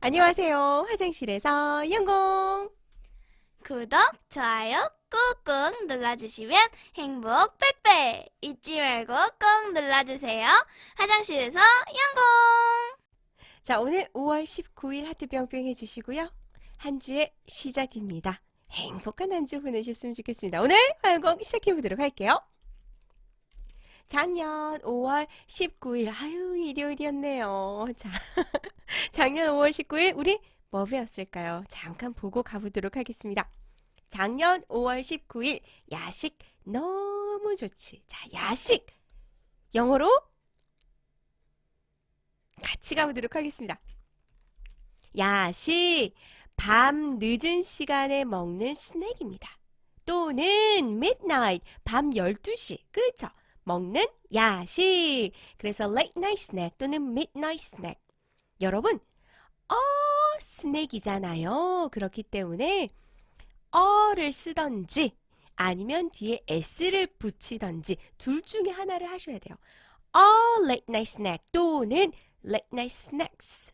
안녕하세요. 화장실에서 영공. 구독, 좋아요 꾹꾹 눌러주시면 행복 백배 잊지 말고 꼭 눌러주세요. 화장실에서 영공! 자, 오늘 5월 19일 하트 뿅뿅 해주시고요. 한 주의 시작입니다. 행복한 한 주 보내셨으면 좋겠습니다. 오늘 화영공 시작해보도록 할게요. 작년 5월 19일, 아유, 일요일이었네요. 자, 작년 5월 19일, 우리 뭐 배웠을까요? 잠깐 보고 가보도록 하겠습니다. 작년 5월 19일, 야식 너무 좋지. 자, 야식! 영어로 같이 가보도록 하겠습니다. 야식, 밤 늦은 시간에 먹는 스낵입니다. 또는 midnight, 밤 12시, 그렇죠? 먹는 야식. 그래서 late night snack 또는 midnight snack. 여러분, 어, 스낵이잖아요. 그렇기 때문에 어를 쓰던지 아니면 뒤에 s를 붙이던지 둘 중에 하나를 하셔야 돼요. 어, late night snack 또는 late night snacks.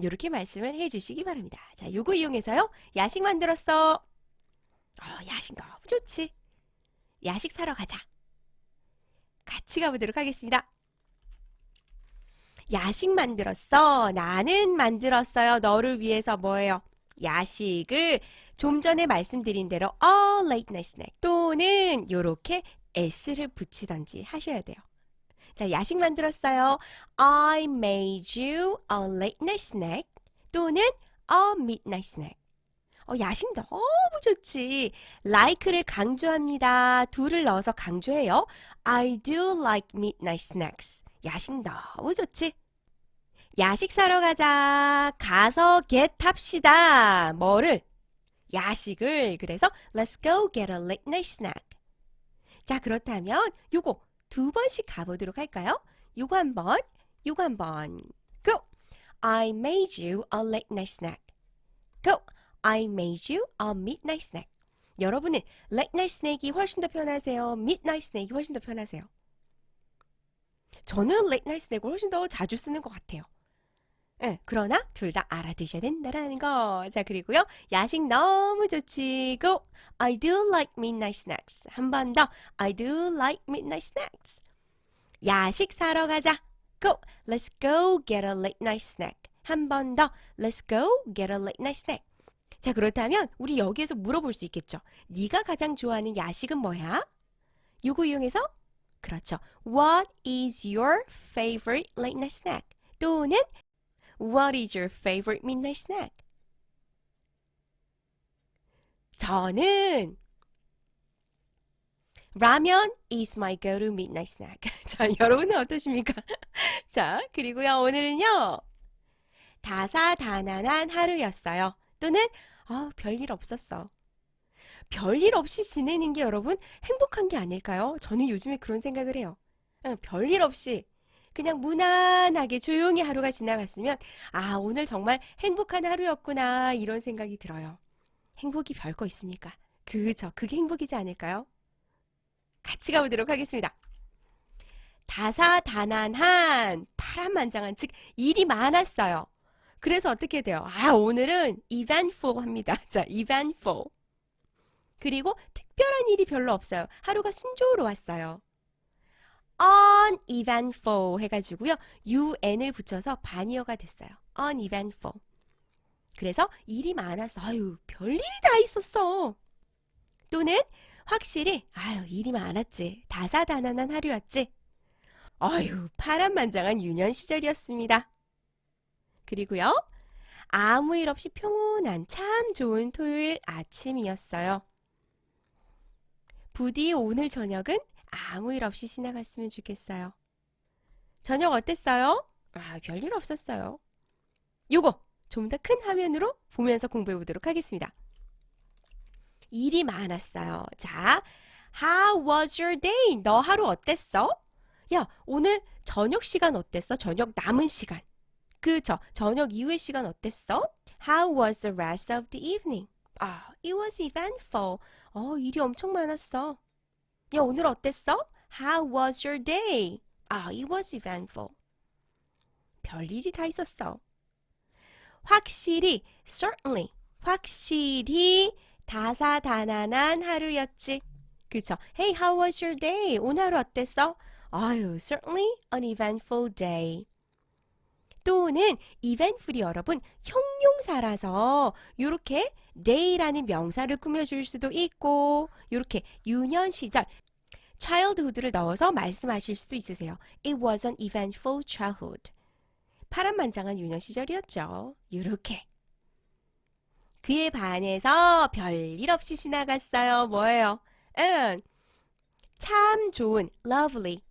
이렇게 말씀을 해주시기 바랍니다. 자, 요거 이용해서요. 야식 만들었어. 어, 야식 너무 좋지. 야식 사러 가자. 같이 가보도록 하겠습니다. 야식 만들었어. 나는 만들었어요. 너를 위해서 뭐예요? 야식을 좀 전에 말씀드린 대로 a late night snack 또는 요렇게 s를 붙이던지 하셔야 돼요. 자, 야식 만들었어요. I made you a late night snack 또는 a midnight snack. 어, 야식 너무 좋지. like를 강조합니다. do를 넣어서 강조해요. I do like midnight snacks. 야식 너무 좋지. 야식 사러 가자. 가서 get 합시다. 뭐를? 야식을. 그래서 let's go get a late night snack. 자, 그렇다면 요거 두 번씩 가보도록 할까요? 요거 한 번, 요거 한 번. Go. I made you a late night snack. I made you a midnight snack. 여러분은 late night snack이 훨씬 더 편하세요? midnight snack이 훨씬 더 편하세요? 저는 late night snack을 훨씬 더 자주 쓰는 것 같아요. 예, 그러나 둘 다 알아두셔야 된다라는 거. 자, 그리고요. 야식 너무 좋지. Go. I do like midnight snacks. 한 번 더. I do like midnight snacks. 야식 사러 가자. Go. Let's go get a late night snack. 한 번 더. Let's go get a late night snack. 자, 그렇다면 우리 여기에서 물어볼 수 있겠죠. 네가 가장 좋아하는 야식은 뭐야? 요거 이용해서 그렇죠. What is your favorite late night snack? 또는 What is your favorite midnight snack? 저는 라면 is my go-to midnight snack. 자, 여러분은 어떠십니까? 자, 그리고요, 오늘은요, 다사다난한 하루였어요. 또는, 아 별일 없었어. 별일 없이 지내는 게 여러분 행복한 게 아닐까요? 저는 요즘에 그런 생각을 해요. 어, 별일 없이 그냥 무난하게 조용히 하루가 지나갔으면, 아, 오늘 정말 행복한 하루였구나, 이런 생각이 들어요. 행복이 별거 있습니까? 그죠. 그게 행복이지 않을까요? 같이 가보도록 하겠습니다. 다사다난한, 파란만장한, 즉, 일이 많았어요. 그래서 어떻게 돼요? 아, 오늘은 eventful 합니다. 자, eventful. 그리고 특별한 일이 별로 없어요. 하루가 순조로웠어요. uneventful 해가지고요. un을 붙여서 반이어가 됐어요. uneventful. 그래서 일이 많아서 아유 별일이 다 있었어. 또는 확실히 아유 일이 많았지. 다사다난한 하루였지. 아유 파란만장한 유년 시절이었습니다. 그리고요. 아무 일 없이 평온한 참 좋은 토요일 아침이었어요. 부디 오늘 저녁은 아무 일 없이 지나갔으면 좋겠어요. 저녁 어땠어요? 아, 별일 없었어요. 요거 좀 더 큰 화면으로 보면서 공부해 보도록 하겠습니다. 일이 많았어요. 자, How was your day? 너 하루 어땠어? 야, 오늘 저녁 시간 어땠어? 저녁 남은 시간. 그쵸? 저녁 이후의 시간 어땠어? How was the rest of the evening? 아, it was eventful. 어, 일이 엄청 많았어. 야, 오늘 어땠어? How was your day? 아, it was eventful. 별일이 다 있었어. 확실히 certainly 확실히 다사다난한 하루였지. 그쵸? Hey, how was your day? 오늘 하루 어땠어? 아유, certainly an eventful day. 또는 eventful이 여러분 형용사라서 이렇게 day라는 명사를 꾸며줄 수도 있고 이렇게 유년 시절 childhood를 넣어서 말씀하실 수도 있으세요. It was an eventful childhood. 파란만장한 유년 시절이었죠. 이렇게. 그에 반해서 별일 없이 지나갔어요. 뭐예요? 응. 참 좋은 lovely.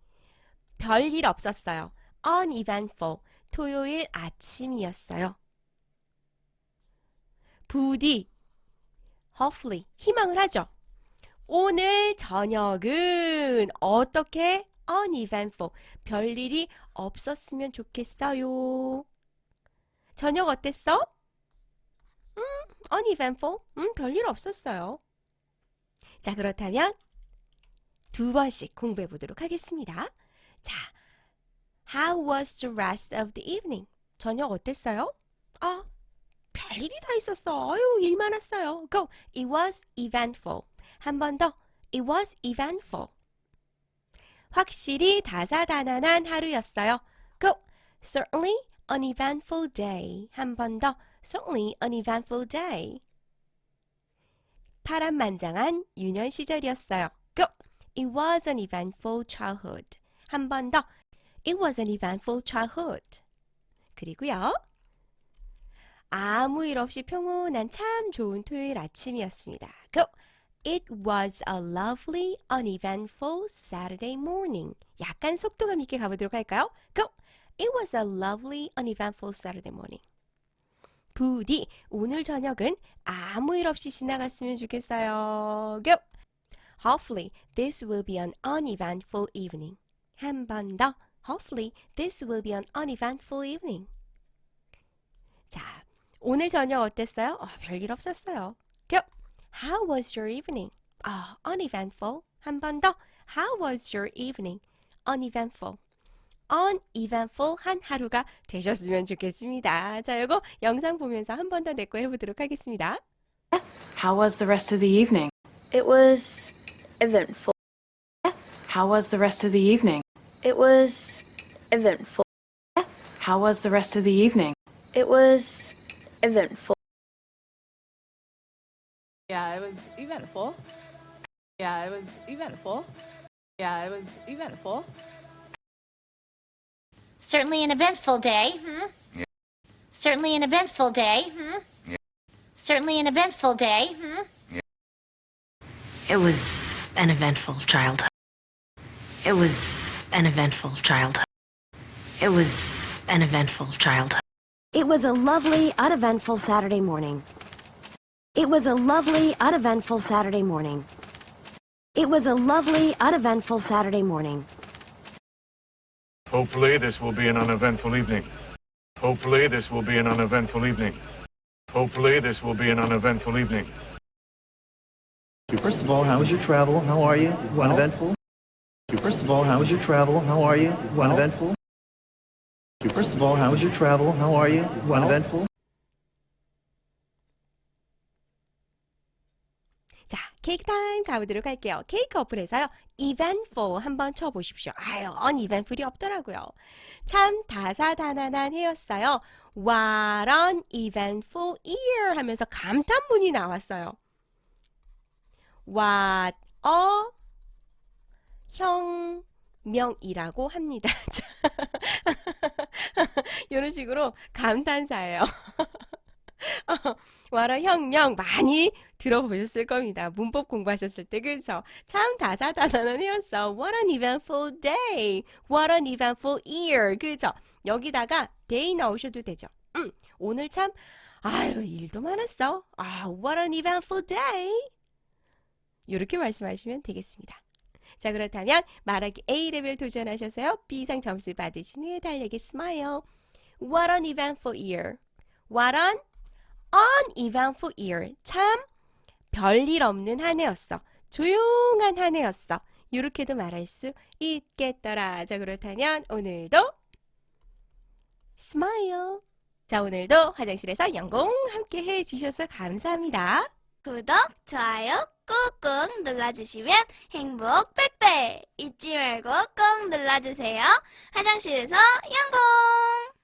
별일 없었어요. uneventful. 토요일 아침이었어요. 부디 hopefully 희망을 하죠. 오늘 저녁은 어떻게 uneventful 별일이 없었으면 좋겠어요. 저녁 어땠어? 음, uneventful. 음, 별일 없었어요. 자, 그렇다면 두 번씩 공부해 보도록 하겠습니다. 자, How was the rest of the evening? 저녁 어땠어요? 아, 별일이 다 있었어. 아유, 일 많았어요. Go. It was eventful. 한 번 더. It was eventful. 확실히 다사다난한 하루였어요. Go. Certainly an eventful day. 한 번 더. Certainly an eventful day. 파란만장한 유년 시절이었어요. Go. It was an eventful childhood. 한 번 더. It was an eventful childhood. 그리고요. 아무 일 없이 평온한 참 좋은 토요일 아침이었습니다. Go. It was a lovely, uneventful Saturday morning. 약간 속도감 있게 가보도록 할까요? Go. It was a lovely, uneventful Saturday morning. 부디 오늘 저녁은 아무 일 없이 지나갔으면 좋겠어요. Go. Hopefully, this will be an uneventful evening. 한 번 더. Hopefully, this will be an uneventful evening. 자, 오늘 저녁 어땠어요? 어, 별일 없었어요. Go. How was your evening? 아, uneventful. 한 번 더. How was your evening? Uneventful. uneventful 한 하루가 되셨으면 좋겠습니다. 자, 이거 영상 보면서 한 번 더 내 거 해보도록 하겠습니다. How was the rest of the evening? It was eventful. How was the rest of the evening? It was eventful. How was the rest of the evening? It was eventful. Yeah, it was eventful. Yeah, it was eventful. Yeah, it was eventful. Certainly an eventful day. Mm-hmm. Certainly an eventful day. Mm-hmm. Certainly an eventful day. Mm-hmm. It was an eventful childhood. It was an eventful childhood. It was an eventful childhood. It was a lovely, uneventful Saturday morning. It was a lovely, uneventful Saturday morning. It was a lovely, uneventful Saturday morning. Hopefully, this will be an uneventful evening. Hopefully, this will be an uneventful evening. Hopefully, this will be an uneventful evening. First of all, how was your travel? How are you? Uneventful? First of all, how was your travel? How are you? Uneventful? First of all, how was your travel? How are you? Uneventful? 자, 케이크 타임 가보도록 할게요. 케이크 어플에서요. eventful 한번 쳐보십시오. 아유, uneventful이 없더라고요. 참 다사다난한 해였어요. What an eventful year 하면서 감탄문이 나왔어요. What a 혁명이라고 합니다. 자, 이런 식으로 감탄사예요. 와라 혁명 많이 들어보셨을 겁니다. 문법 공부하셨을 때 그죠? 참 다사다난한 해였어. What an eventful day. What an eventful year. 그죠? 여기다가 day 넣으셔도 되죠. 음, 오늘 참 아유 일도 많았어. 아, what an eventful day. 이렇게 말씀하시면 되겠습니다. 자 그렇다면 말하기 A 레벨 도전하셔서요. B 이상 점수 받으신 후에 달력에 smile. What an eventful year. What an uneventful year. 참 별일 없는 한 해였어. 조용한 한 해였어. 이렇게도 말할 수 있겠더라. 자, 그렇다면 오늘도 smile. 자, 오늘도 화장실에서 영공 함께 해주셔서 감사합니다. 구독, 좋아요 꾹꾹 눌러주시면 행복 100배 잊지 말고 꾹 눌러주세요. 화장실에서 영공!